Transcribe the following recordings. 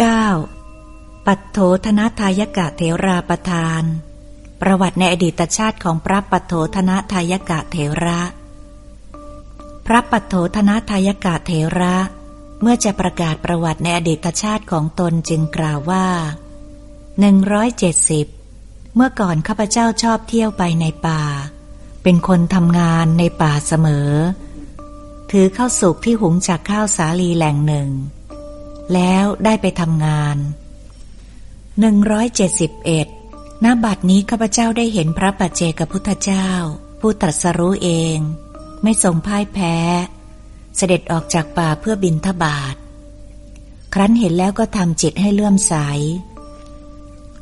9. ปัตโถธนทายกะเถราประทาน ประวัติในอดีตชาติของพระปัตโถธนทายกะเถระ พระปัตโถธนทายกะเถระ เมื่อจะประกาศประวัติในอดีตชาติของตนจึงกล่าวว่าหนึ่งร้อยเจ็ดสิบเมื่อก่อนข้าพเจ้าชอบเที่ยวไปในป่า เป็นคนทำงานในป่าเสมอ ถือข้าวสุกที่หุงจากข้าวสาลีแหล่งหนึ่ง แล้วได้ไปทำงาน 171ณบัดนี้ข้าพเจ้าได้เห็นพระปัจเจกพุทธเจ้า ผู้ตรัสรู้เอง ไม่ทรงพ่ายแพ้ เสด็จออกจากป่าเพื่อบินทบาท ครั้นเห็นแล้วก็ทำจิตให้เลื่อมใส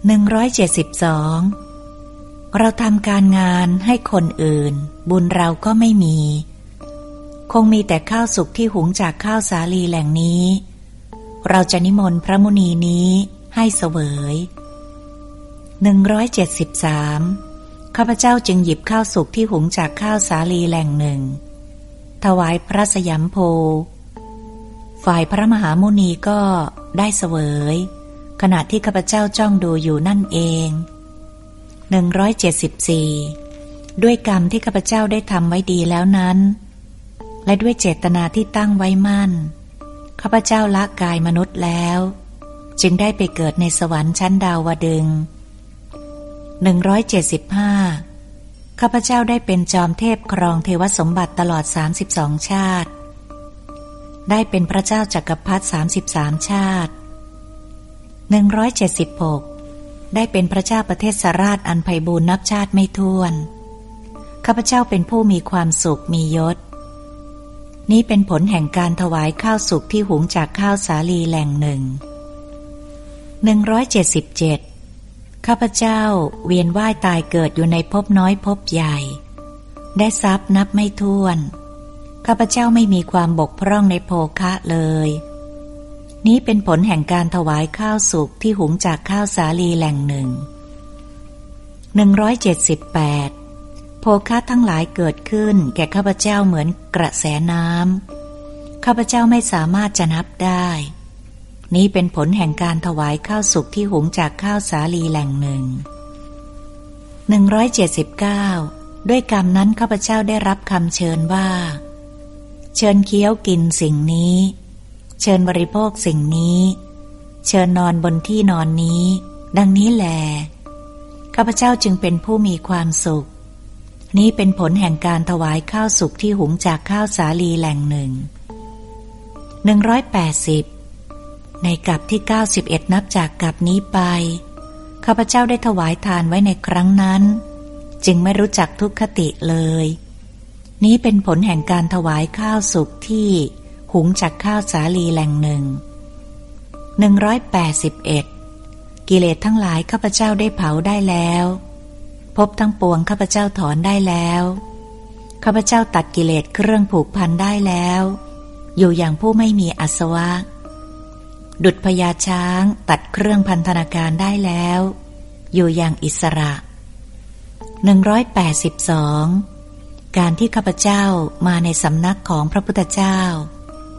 172 เราทำการงานให้คนอื่น บุญเราก็ไม่มี คงมีแต่ข้าวสุกที่หุงจากข้าวสาลีแหล่งนี้ เราจะนิมนต์พระมุนีนี้ให้เสวย173 ข้าพเจ้าจึงหยิบข้าวสุกที่หุงจากข้าวสาลีแหล่งหนึ่ง ถวายพระสยามโพ ฝ่ายพระมหามุนีก็ได้เสวย ขณะที่ข้าพเจ้าจ้องดูอยู่นั่นเอง 174 ด้วยกรรมที่ข้าพเจ้าได้ทำไว้ดีแล้วนั้น และด้วยเจตนาที่ตั้งไว้มั่น ข้าพเจ้าละกายมนุษย์แล้ว จึงได้ไปเกิดในสวรรค์ชั้นดาวดึง175 ข้าพเจ้าได้เป็นจอมเทพครองเทวสมบัติตลอด 32 ชาติ ได้เป็นพระเจ้าจักรพรรดิ33 ชาติ 176 ได้เป็นพระเจ้าประเทศสราชอันไพบูรณ์นับชาติไม่ถ้วน ข้าพเจ้าเป็นผู้มีความสุขมียศ นี้เป็นผลแห่งการถวายข้าวสุกที่หุงจากข้าวสาลีแหล่งหนึ่ง 177 ข้าพเจ้าเวียนว่ายตายเกิดอยู่ในภพน้อยภพใหญ่ ได้ทรัพย์นับไม่ถ้วน ข้าพเจ้าไม่มีความบกพร่องในโภคะเลย นี้เป็นผลแห่งการถวายข้าวสุกที่หุงจากข้าวสาลีแหล่งหนึ่ง178 คะทั้งหลายเกิดขึ้น แก่ข้าพเจ้าเหมือนกระแสน้ำข้าพเจ้าไม่สามารถจะนับได้ นี้เป็นผลแห่งการถวายข้าวสุกที่หุงจากข้าวสาลีแหล่งหนึ่ง 179 ด้วยกรรมนั้นข้าพเจ้าได้รับคำเชิญว่า เชิญเคี้ยวกินสิ่งนี้ เชิญบริโภคสิ่งนี้ เชิญนอนบนที่นอนนี้ ดังนี้แลข้าพเจ้าจึงเป็นผู้มีความสุข นี้เป็นผลแห่งการถวายข้าวสุกที่หุงจากข้าวสาลีแหล่งหนึ่ง 180 ในกับที่ 91 นับจากกับนี้ไป ข้าพเจ้าได้ถวายทานไว้ในครั้งนั้น จึงไม่รู้จักทุกขติเลย นี้เป็นผลแห่งการถวายข้าวสุกที่หุงจากข้าวสาลีแหล่งหนึ่ง 181 กิเลสทั้งหลายข้าพเจ้าได้เผาได้แล้ว พบทั้งปวงข้าพเจ้าถอนได้แล้ว ข้าพเจ้าตัดกิเลสเครื่องผูกพันได้แล้ว อยู่อย่างผู้ไม่มีอาสวะ ดุจพญาช้างตัดเครื่องพันธนาการได้แล้ว อยู่อย่างอิสระ 182 การที่ข้าพเจ้ามาในสำนักของพระพุทธเจ้า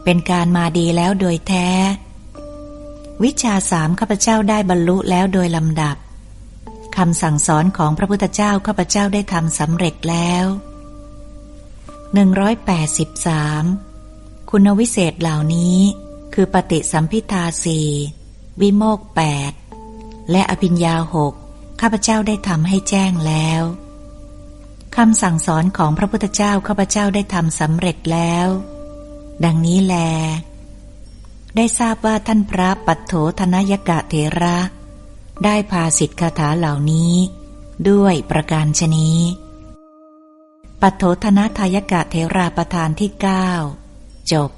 เป็นการมาดีแล้วโดยแท้ วิชาสามข้าพเจ้าได้บรรลุแล้วโดยลำดับำสั่งสอนของพระพุทธเจ้าข้าพเจ้าได้ทำสำเร็จแล้ว 183 คุณวิเศษเหล่านี้ คือปฏิสัมพิทาสี่วิโมกแปดและอภิญญาหกข้าพเจ้าได้ทำให้แจ้งแล้วคำสั่งสอนของพระพุทธเจ้าข้าพเจ้าได้ทำสำเร็จแล้ว ดังนี้แล ได้ทราบว่าท่านพระปัตโถธนยกะเถระ ได้พาสิทธิคาถาเหล่านี้ ด้วยประการชนี้ปัทโธธนทายกะเทราประธานที่เก้าจบ